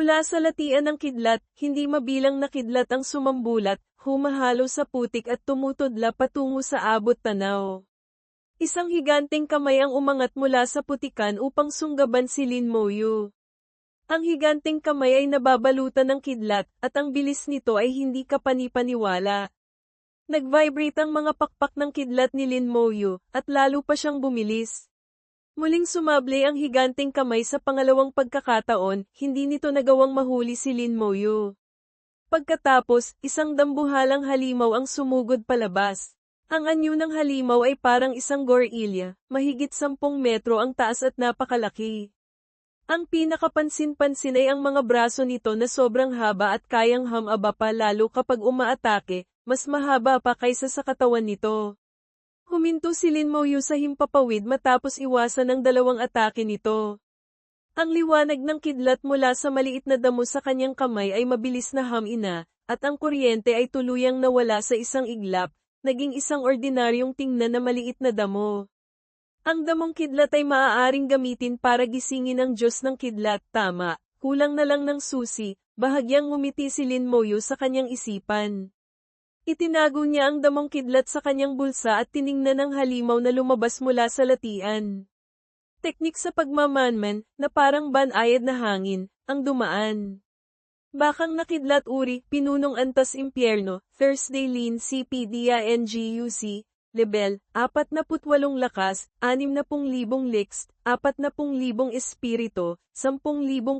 Mula sa latian ng kidlat, hindi mabilang na kidlat ang sumambulat, humahalo sa putik at tumutudla patungo sa abot tanaw. Isang higanteng kamay ang umangat mula sa putikan upang sunggaban si Lin Moyu. Ang higanteng kamay ay nababalutan ng kidlat, at ang bilis nito ay hindi kapanipaniwala. Nag-vibrate ang mga pakpak ng kidlat ni Lin Moyu, at lalo pa siyang bumilis. Muling sumable ang higanteng kamay sa pangalawang pagkakataon, hindi nito nagawang mahuli si Lin Moyu. Pagkatapos, isang dambuhalang halimaw ang sumugod palabas. Ang anyo ng halimaw ay parang isang gorilya, mahigit 10 metro ang taas at napakalaki. Ang pinakapansin-pansin ay ang mga braso nito na sobrang haba at kayang hamaba pa lalo kapag umaatake, mas mahaba pa kaysa sa katawan nito. Huminto si Lin Moyu sa himpapawid matapos iwasan ng dalawang atake nito. Ang liwanag ng kidlat mula sa maliit na damo sa kanyang kamay ay mabilis na hamina, at ang kuryente ay tuluyang nawala sa isang iglap, naging isang ordinaryong tingnan na maliit na damo. Ang damong kidlat ay maaaring gamitin para gisingin ang Diyos ng kidlat, tama, kulang na lang ng susi, bahagyang ngumiti si Lin Moyo sa kanyang isipan. Itinago niya ang damong kidlat sa kanyang bulsa at tiningnan ang halimaw na lumabas mula sa latian. Teknik sa pagmamanman, na parang banayad na hangin, ang dumaan. Bakang nakidlat uri, pinunong antas impyerno, Thursday Lean CPDA NGUC, Lebel, 48 lakas, 60,000 licks, 40,000 espirito, 10,000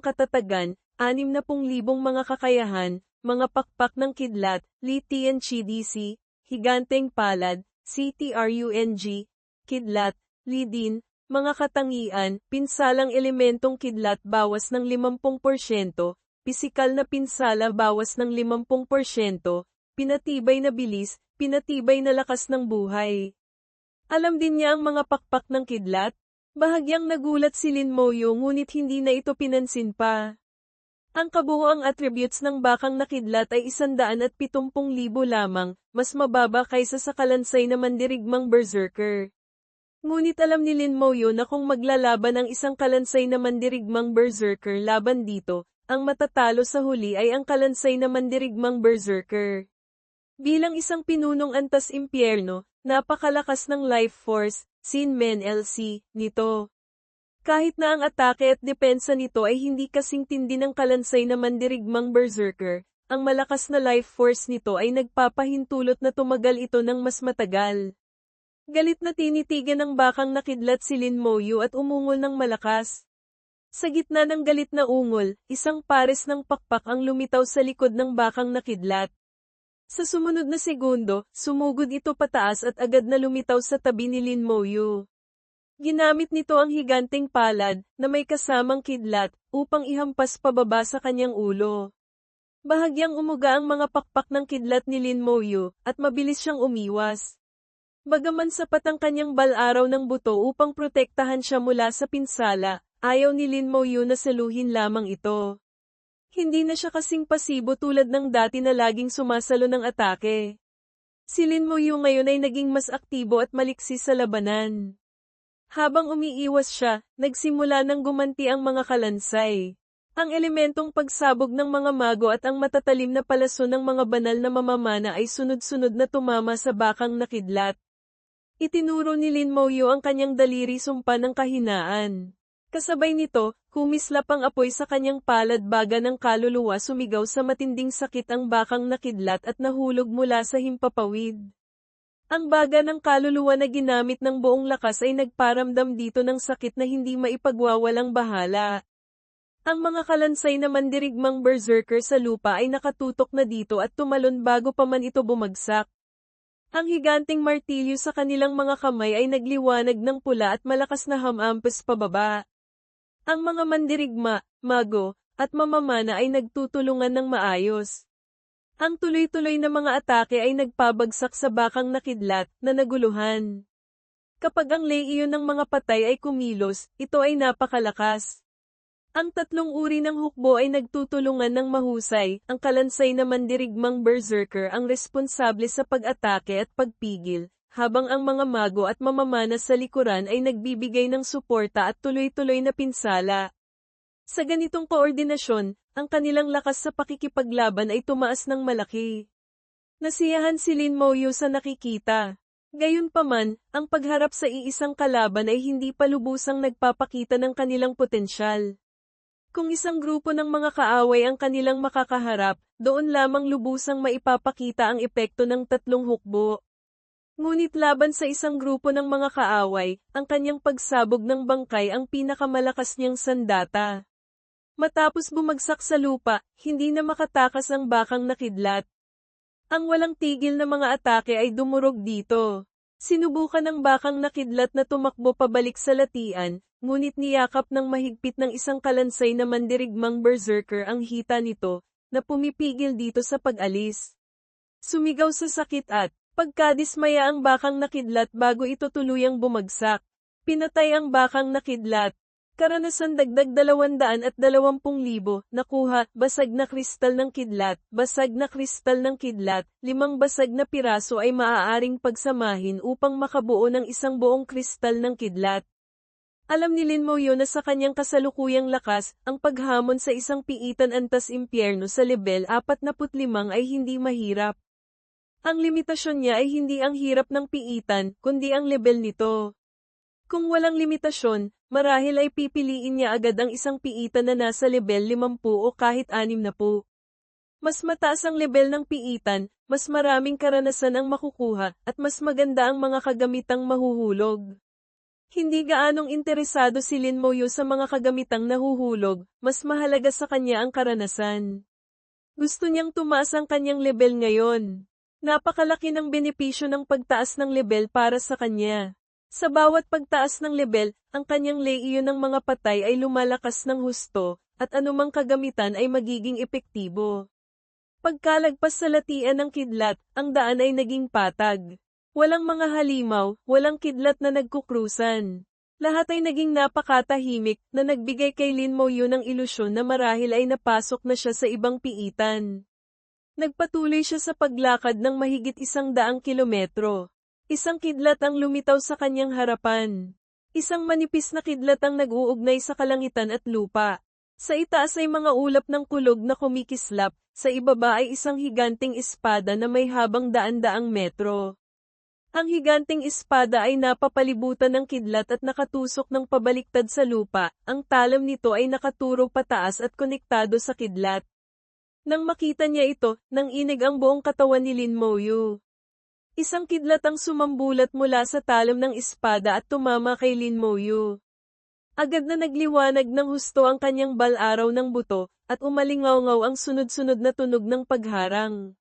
katatagan, 60,000 mga kakayahan, mga pakpak ng kidlat, Litian CDC, Higanteng Palad, CTRUNG, Kidlat, Lidin, mga katangian, pinsalang elementong kidlat bawas ng 50%, pisikal na pinsala bawas ng 50%, pinatibay na bilis, pinatibay na lakas ng buhay. Alam din niya ang mga pakpak ng kidlat? Bahagyang nagulat si Lin Moyo ngunit hindi na ito pinansin pa. Ang kabuoang attributes ng bakang nakidlat ay 170,000 lamang, mas mababa kaysa sa kalansay na mandirigmang berserker. Ngunit alam ni Lin Moyo na kung maglalaban ang isang kalansay na mandirigmang berserker laban dito, ang matatalo sa huli ay ang kalansay na mandirigmang berserker. Bilang isang pinunong antas impyerno, napakalakas ng life force, Sin Men LC, nito. Kahit na ang atake at depensa nito ay hindi kasing tindi ng kalansay na mandirigmang berserker, ang malakas na life force nito ay nagpapahintulot na tumagal ito ng mas matagal. Galit na tinitigan ng bakang nakidlat si Lin Moyu at umungol ng malakas. Sa gitna ng galit na ungol, isang pares ng pakpak ang lumitaw sa likod ng bakang nakidlat. Sa sumunod na segundo, sumugod ito pataas at agad na lumitaw sa tabi ni Lin Moyu. Ginamit nito ang higanteng palad, na may kasamang kidlat, upang ihampas pababa sa kanyang ulo. Bahagyang umuga ang mga pakpak ng kidlat ni Lin Moyu, at mabilis siyang umiwas. Bagaman sapat ang kanyang balaraw ng buto upang protektahan siya mula sa pinsala, Ayaw ni Lin Mo Yu na saluhin lamang ito. Hindi na siya kasing pasibo tulad ng dati na laging sumasalo ng atake. Si Lin Mo Yu ngayon ay naging mas aktibo at maliksi sa labanan. Habang umiiwas siya, nagsimula ng gumanti ang mga kalansay. Ang elementong pagsabog ng mga mago at ang matatalim na palaso ng mga banal na mamamana ay sunod-sunod na tumama sa bakang nakidlat. Itinuro ni Lin Yu ang kanyang daliri sumpa ng kahinaan. Kasabay nito, kumislap ang apoy sa kanyang palad baga ng kaluluwa sumigaw sa matinding sakit ang bakang nakidlat at nahulog mula sa himpapawid. Ang baga ng kaluluwa na ginamit ng buong lakas ay nagparamdam dito ng sakit na hindi maipagwawalang bahala. Ang mga kalansay na mandirigmang berserker sa lupa ay nakatutok na dito at tumalon bago pa man ito bumagsak. Ang higanting martilyo sa kanilang mga kamay ay nagliwanag ng pula at malakas na hamampas pababa. Ang mga mandirigma, mago, at mamamana ay nagtutulungan ng maayos. Ang tuloy-tuloy na mga atake ay nagpabagsak sa bakang nakidlat na naguluhan. Kapag ang leiyon ng mga patay ay kumilos, ito ay napakalakas. Ang tatlong uri ng hukbo ay nagtutulungan ng mahusay, ang kalansay na mandirigmang berserker ang responsable sa pag-atake at pagpigil, habang ang mga mago at mamamana sa likuran ay nagbibigay ng suporta at tuloy-tuloy na pinsala. Sa ganitong koordinasyon, ang kanilang lakas sa pakikipaglaban ay tumaas ng malaki. Nasiyahan si Lin Moyo sa nakikita. Gayunpaman, ang pagharap sa iisang kalaban ay hindi pa lubusang nagpapakita ng kanilang potensyal. Kung isang grupo ng mga kaaway ang kanilang makakaharap, doon lamang lubusang maipapakita ang epekto ng tatlong hukbo. Ngunit laban sa isang grupo ng mga kaaway, ang kanyang pagsabog ng bangkay ang pinakamalakas niyang sandata. Matapos bumagsak sa lupa, hindi na makatakas ang bakang nakidlat. Ang walang tigil na mga atake ay dumurog dito. Sinubukan ng bakang nakidlat na tumakbo pabalik sa latian, ngunit niyakap ng mahigpit ng isang kalansay na mandirigmang berserker ang hita nito, na pumipigil dito sa pag-alis. Sumigaw sa sakit at, pagkadismaya ang bakang nakidlat bago ito tuluyang bumagsak. Pinatay ang bakang nakidlat, Karanasan dagdag 200 at 20,000, nakuha, basag na kristal ng kidlat, basag na kristal ng kidlat, limang basag na piraso ay maaaring pagsamahin upang makabuo ng isang buong kristal ng kidlat. Alam ni Lin Moyo na sa kanyang kasalukuyang lakas, ang paghamon sa isang piitan antas impyerno sa level 45 ay hindi mahirap. Ang limitasyon niya ay hindi ang hirap ng piitan, kundi ang level nito. Kung walang limitasyon, marahil ay pipiliin niya agad ang isang piitan na nasa level 50 o kahit 6 na po. Mas mataas ang level ng piitan, mas maraming karanasan ang makukuha, at mas maganda ang mga kagamitang mahuhulog. Hindi gaanong interesado si Lin Moyo sa mga kagamitang nahuhulog, mas mahalaga sa kanya ang karanasan. Gusto niyang tumaas ang kanyang level ngayon. Napakalaki ng benepisyo ng pagtaas ng level para sa kanya. Sa bawat pagtaas ng level, ang kanyang leiyo ng mga patay ay lumalakas ng husto, at anumang kagamitan ay magiging epektibo. Pagkalagpas sa latian ng kidlat, ang daan ay naging patag. Walang mga halimaw, walang kidlat na nagkukrusan. Lahat ay naging napakatahimik na nagbigay kay Lin Mo yun ng ilusyon na marahil ay napasok na siya sa ibang piitan. Nagpatuloy siya sa paglakad ng mahigit isang daang kilometro. Isang kidlat ang lumitaw sa kanyang harapan. Isang manipis na kidlat ang nag-uugnay sa kalangitan at lupa. Sa itaas ay mga ulap ng kulog na kumikislap, sa ibaba ay isang higanting espada na may habang daan-daang metro. Ang higanting espada ay napapalibutan ng kidlat at nakatusok ng pabaliktad sa lupa, ang talam nito ay nakaturo pataas at konektado sa kidlat. Nang makita niya ito, nang inig ang buong katawan ni Lin Moyu. Isang kidlat ang sumambulat mula sa talam ng espada at tumama kay Lin Moyu. Agad na nagliwanag ng husto ang kanyang bal-araw ng buto, at umalingaw-ngaw ang sunod-sunod na tunog ng pagharang.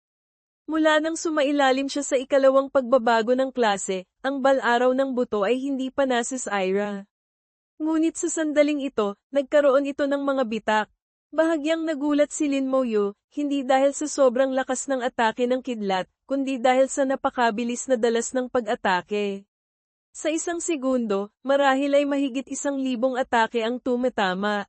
Mula nang sumailalim siya sa ikalawang pagbabago ng klase, ang bal-araw ng buto ay hindi pa nasis Ira. Ngunit sa sandaling ito, nagkaroon ito ng mga bitak. Bahagyang nagulat si Lin Moyo, hindi dahil sa sobrang lakas ng atake ng kidlat, kundi dahil sa napakabilis na dalas ng pag-atake. Sa isang segundo, marahil ay mahigit isang libong atake ang tumatama.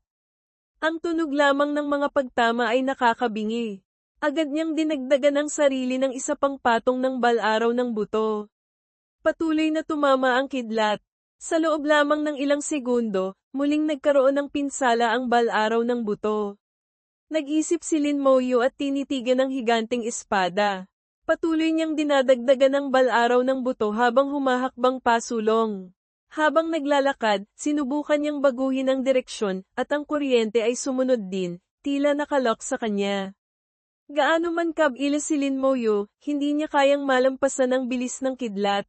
Ang tunog lamang ng mga pagtama ay nakakabingi. Agad niyang dinagdagan ang sarili ng isa pang patong ng bal-araw ng buto. Patuloy na tumama ang kidlat. Sa loob lamang ng ilang segundo, muling nagkaroon ng pinsala ang bal-araw ng buto. Nag-isip si Lin Moyo at tinitigan ng higanting espada. Patuloy niyang dinadagdagan ng bal-araw ng buto habang humahakbang pasulong. Habang naglalakad, sinubukan niyang baguhin ang direksyon, at ang kuryente ay sumunod din, tila nakalok sa kanya. Gaano man kabila si Lin Moyo, hindi niya kayang malampasan ang bilis ng kidlat.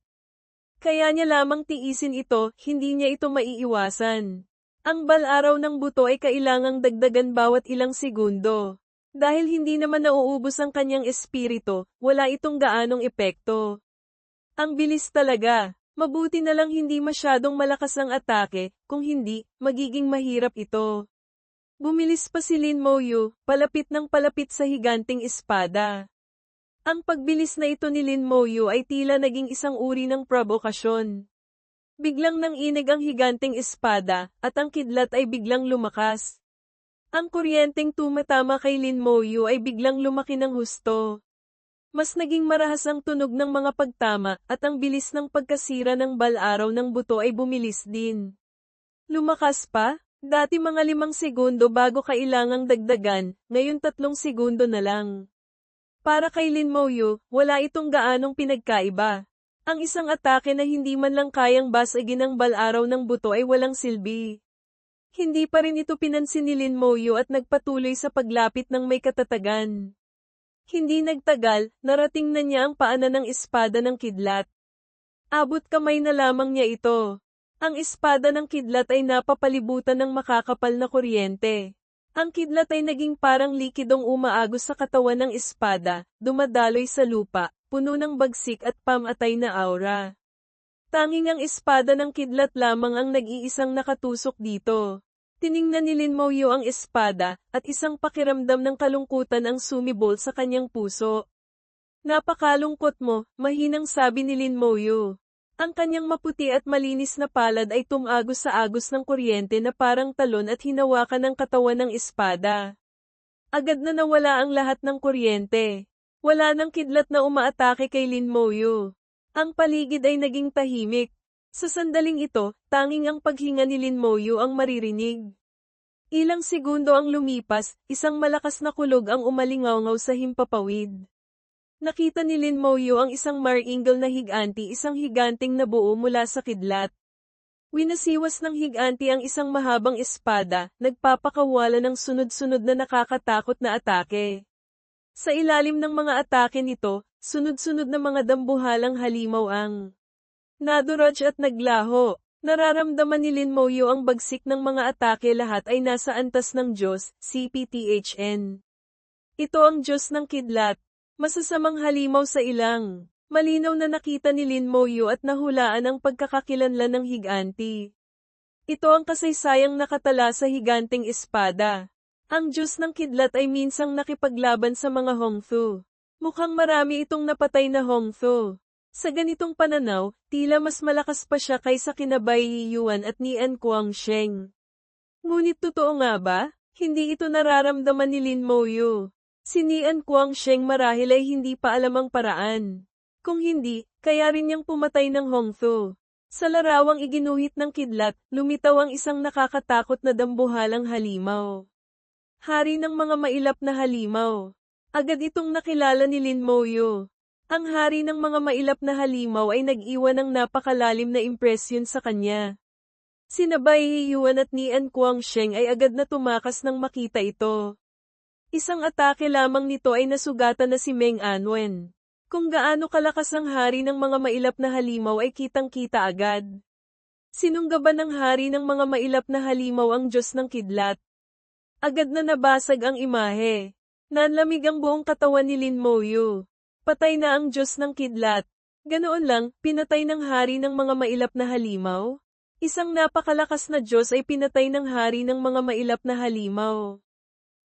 Kaya niya lamang tiisin ito, hindi niya ito maiiwasan. Ang bal-araw ng buto ay kailangang dagdagan bawat ilang segundo. Dahil hindi naman nauubos ang kanyang espiritu, wala itong gaanong epekto. Ang bilis talaga. Mabuti na lang hindi masyadong malakas ang atake, kung hindi, magiging mahirap ito. Bumilis pa si Lin Moyu, palapit ng palapit sa higanting espada. Ang pagbilis na ito ni Lin Moyu ay tila naging isang uri ng provokasyon. Biglang nang inig ang higanting espada, at ang kidlat ay biglang lumakas. Ang kuryenteng tumatama kay Lin Moyu ay biglang lumaki ng husto. Mas naging marahas ang tunog ng mga pagtama at ang bilis ng pagkasira ng bal-araw ng buto ay bumilis din. Lumakas pa, Dati mga limang segundo bago kailangang dagdagan, ngayon tatlong segundo na lang. Para kay Lin Moyo, wala itong gaanong pinagkaiba. Ang isang atake na hindi man lang kayang basagin ng balaraw ng buto ay walang silbi. Hindi pa rin ito pinansin ni Lin Moyo at nagpatuloy sa paglapit ng may katatagan. Hindi nagtagal, narating na niya ang paanan ng espada ng kidlat. Abot kamay na lamang niya ito. Ang espada ng kidlat ay napapalibutan ng makakapal na kuryente. Ang kidlat ay naging parang likidong umaagos sa katawan ng espada, dumadaloy sa lupa, puno ng bagsik at pamatay na aura. Tanging ang espada ng kidlat lamang ang nag-iisang nakatusok dito. Tiningnan ni Lin Mouyo ang espada, at isang pakiramdam ng kalungkutan ang sumibol sa kanyang puso. Napakalungkot mo, mahinang sabi ni Lin Mouyo. Ang kanyang maputi at malinis na palad ay tumagos sa agos ng kuryente na parang talon at hinawakan ng katawan ng espada. Agad na nawala ang lahat ng kuryente. Wala nang kidlat na umaatake kay Lin Moyo. Ang paligid ay naging tahimik. Sa sandaling ito, tanging ang paghinga ni Lin Moyo ang maririnig. Ilang segundo ang lumipas, isang malakas na kulog ang umalingaw sa himpapawid. Nakita ni Lin Moyo ang isang maringal na higanti isang higanting nabuo mula sa kidlat. Winasiwas ng higanti ang isang mahabang espada, nagpapakawala ng sunod-sunod na nakakatakot na atake. Sa ilalim ng mga atake nito, sunod-sunod na mga dambuhalang halimaw ang naduraj at naglaho. Nararamdaman ni Lin Moyo ang bagsik ng mga atake lahat ay nasa antas ng Diyos, CPTHN. Ito ang Diyos ng kidlat, Masasamang halimaw sa ilang. Malinaw na nakita ni Lin Moyo at nahulaan ang pagkakakilanlan ng higanti. Ito ang kasaysayang nakatala sa higanting espada. Ang Diyos ng kidlat ay minsang nakipaglaban sa mga Hongthu. Mukhang marami itong napatay na Hongthu. Sa ganitong pananaw, tila mas malakas pa siya kaysa kinabay Yuan at ni An Kuang Sheng. Ngunit totoo nga ba? Hindi ito nararamdaman ni Lin Moyo. Si Nian Kuang Sheng marahil ay hindi pa alam ang paraan. Kung hindi, kaya rin niyang pumatay ng Hongthu. Sa larawang iginuhit ng kidlat, lumitaw ang isang nakakatakot na dambuhalang halimaw. Hari ng mga mailap na halimaw. Agad itong nakilala ni Lin Moyo. Ang hari ng mga mailap na halimaw ay nag-iwan ng napakalalim na impresyon sa kanya. Sinabay Yuan at Nian Kuang Sheng ay agad na tumakas nang makita ito. Isang atake lamang nito ay nasugatan na si Meng Anwen. Kung gaano kalakas ang hari ng mga mailap na halimaw ay kitang-kita agad. Sinunggaban ng hari ng mga mailap na halimaw ang Diyos ng kidlat. Agad na nabasag ang imahe. Nanlamig ang buong katawan ni Lin Moyo. Patay na ang Diyos ng kidlat. Ganoon lang, pinatay ng hari ng mga mailap na halimaw. Isang napakalakas na Diyos ay pinatay ng hari ng mga mailap na halimaw.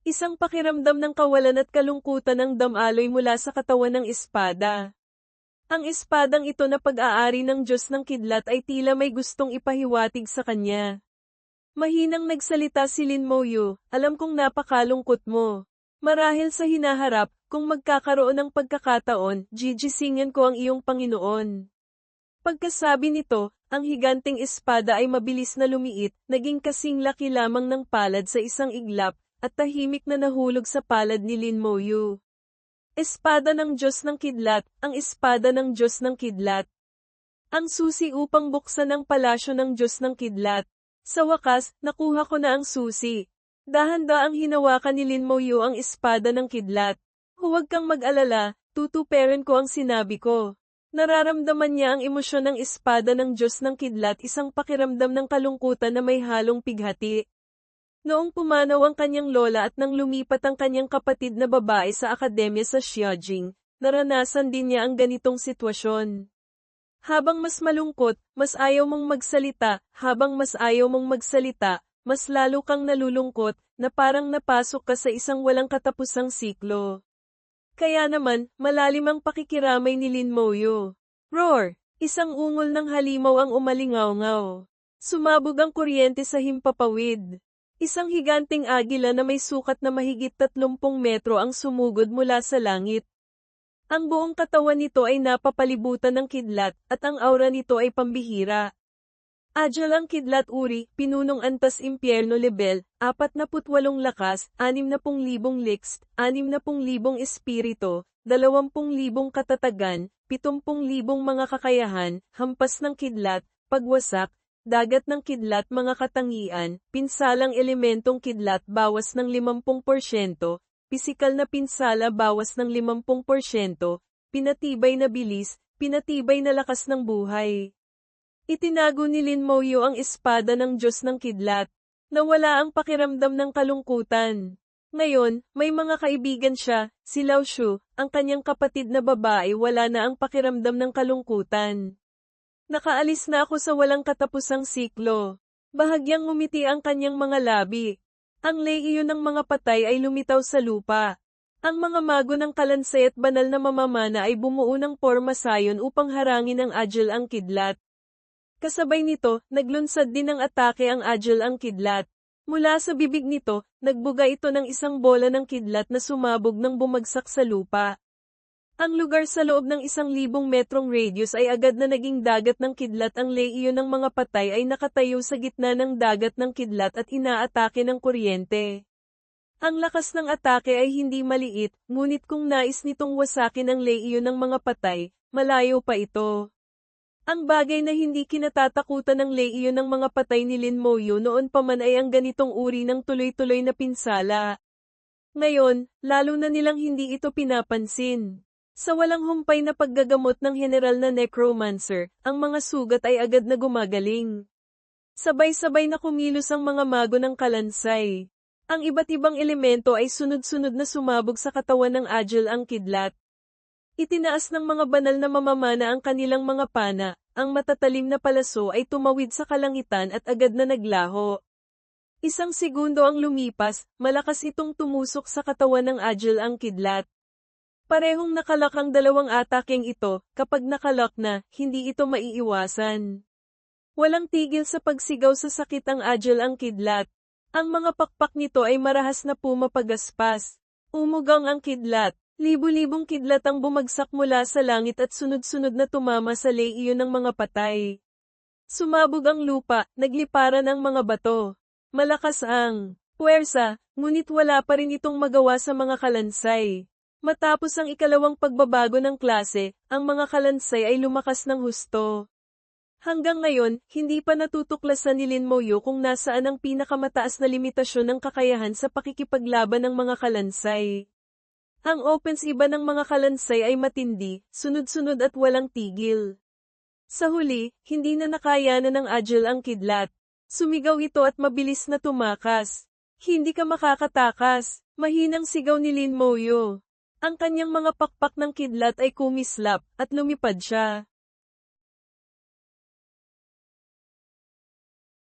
Isang pakiramdam ng kawalan at kalungkutan ng damaloy mula sa katawan ng espada. Ang espadang ito na pag-aari ng Diyos ng kidlat ay tila may gustong ipahiwatig sa kanya. Mahinang nagsalita si Lin Moyo, alam kong napakalungkot mo. Marahil sa hinaharap, kung magkakaroon ng pagkakataon, gigisingan ko ang iyong Panginoon. Pagkasabi nito, ang higanting espada ay mabilis na lumiit, naging kasing laki lamang ng palad sa isang iglap, at tahimik na nahulog sa palad ni Lin Moyu. Espada ng Diyos ng Kidlat, ang espada ng Diyos ng Kidlat. Ang susi upang buksan ang palasyo ng Diyos ng Kidlat. Sa wakas, nakuha ko na ang susi. Dahan-daang hinawakan ni Lin Moyu ang espada ng Kidlat. Huwag kang mag-alala, tutuperin ko ang sinabi ko. Nararamdaman niya ang emosyon ng espada ng Diyos ng Kidlat isang pakiramdam ng kalungkutan na may halong pighati. Noong pumanaw ang kanyang lola at nang lumipat ang kanyang kapatid na babae sa akademya sa Xiajing, naranasan din niya ang ganitong sitwasyon. Habang mas malungkot, mas ayaw mong magsalita, habang mas ayaw mong magsalita, mas lalo kang nalulungkot, na parang napasok ka sa isang walang katapusang siklo. Kaya naman, malalim ang pakikiramay ni Lin Moyo. Roar! Isang ungol ng halimaw ang umalingaw-ngaw. Sumabog ang kuryente sa himpapawid. Isang higanting agila na may sukat na mahigit 30 metro ang sumugod mula sa langit. Ang buong katawan nito ay napapalibutan ng kidlat, at ang aura nito ay pambihira. Agile ang kidlat uri, pinunong antas impyerno level, 48 lakas, 60,000 liks, 60,000 espirito, 20,000 katatagan, 70,000 mga kakayahan, hampas ng kidlat, pagwasak, dagat ng kidlat mga katangian, pinsalang elementong kidlat bawas ng 50%, pisikal na pinsala bawas ng 50%, pinatibay na bilis, pinatibay na lakas ng buhay. Itinago ni Lin Moyo ang espada ng Diyos ng Kidlat. Nawala ang pakiramdam ng kalungkutan. Ngayon, may mga kaibigan siya, si Lao Shu, ang kanyang kapatid na babae wala na ang pakiramdam ng kalungkutan. Nakaalis na ako sa walang katapusang siklo. Bahagyang ngumiti ang kanyang mga labi. Ang leiyo ng mga patay ay lumitaw sa lupa. Ang mga mago ng kalansay at banal na mamamana ay bumuo ng porma sayon upang harangin ang Agile ang kidlat. Kasabay nito, naglunsad din ng atake ang Agile ang kidlat. Mula sa bibig nito, nagbuga ito ng isang bola ng kidlat na sumabog ng bumagsak sa lupa. Ang lugar sa loob ng isang libong metrong radius ay agad na naging dagat ng kidlat ang leiyo ng mga patay ay nakatayo sa gitna ng dagat ng kidlat at inaatake ng kuryente. Ang lakas ng atake ay hindi maliit, ngunit kung nais nitong wasakin ang leiyo ng mga patay, malayo pa ito. Ang bagay na hindi kinatatakutan ng leiyo ng mga patay ni Lin Moyo noon pa man ay ang ganitong uri ng tuloy-tuloy na pinsala. Ngayon, lalo na nilang hindi ito pinapansin. Sa walang humpay na paggagamot ng general na necromancer, ang mga sugat ay agad na gumagaling. Sabay-sabay na kumilos ang mga mago ng kalansay. Ang iba't ibang elemento ay sunod-sunod na sumabog sa katawan ng Agile ang kidlat. Itinaas ng mga banal na mamamana ang kanilang mga pana, ang matatalim na palaso ay tumawid sa kalangitan at agad na naglaho. Isang segundo ang lumipas, malakas itong tumusok sa katawan ng Agile ang kidlat. Parehong nakalak ang dalawang ataking ito, kapag nakalak na, hindi ito maiiwasan. Walang tigil sa pagsigaw sa sakit ang Agile ang kidlat. Ang mga pakpak nito ay marahas na pumapagaspas. Umugang ang kidlat. Libu-libong kidlat ang bumagsak mula sa langit at sunod-sunod na tumama sa leiyo ng mga patay. Sumabog ang lupa, nagliparan ang mga bato. Malakas ang puwersa, ngunit wala pa rin itong magawa sa mga kalansay. Matapos ang ikalawang pagbabago ng klase, ang mga kalansay ay lumakas ng husto. Hanggang ngayon, hindi pa natutuklasan ni Lin Moyo kung nasaan ang pinakamataas na limitasyon ng kakayahan sa pakikipaglaban ng mga kalansay. Ang offensiba ng mga kalansay ay matindi, sunod-sunod at walang tigil. Sa huli, hindi na nakayanan ng Agile ang kidlat. Sumigaw ito at mabilis na tumakas. Hindi ka makakatakas, mahinang sigaw ni Lin Moyo. Ang kanyang mga pakpak ng kidlat ay kumislap, at lumipad siya.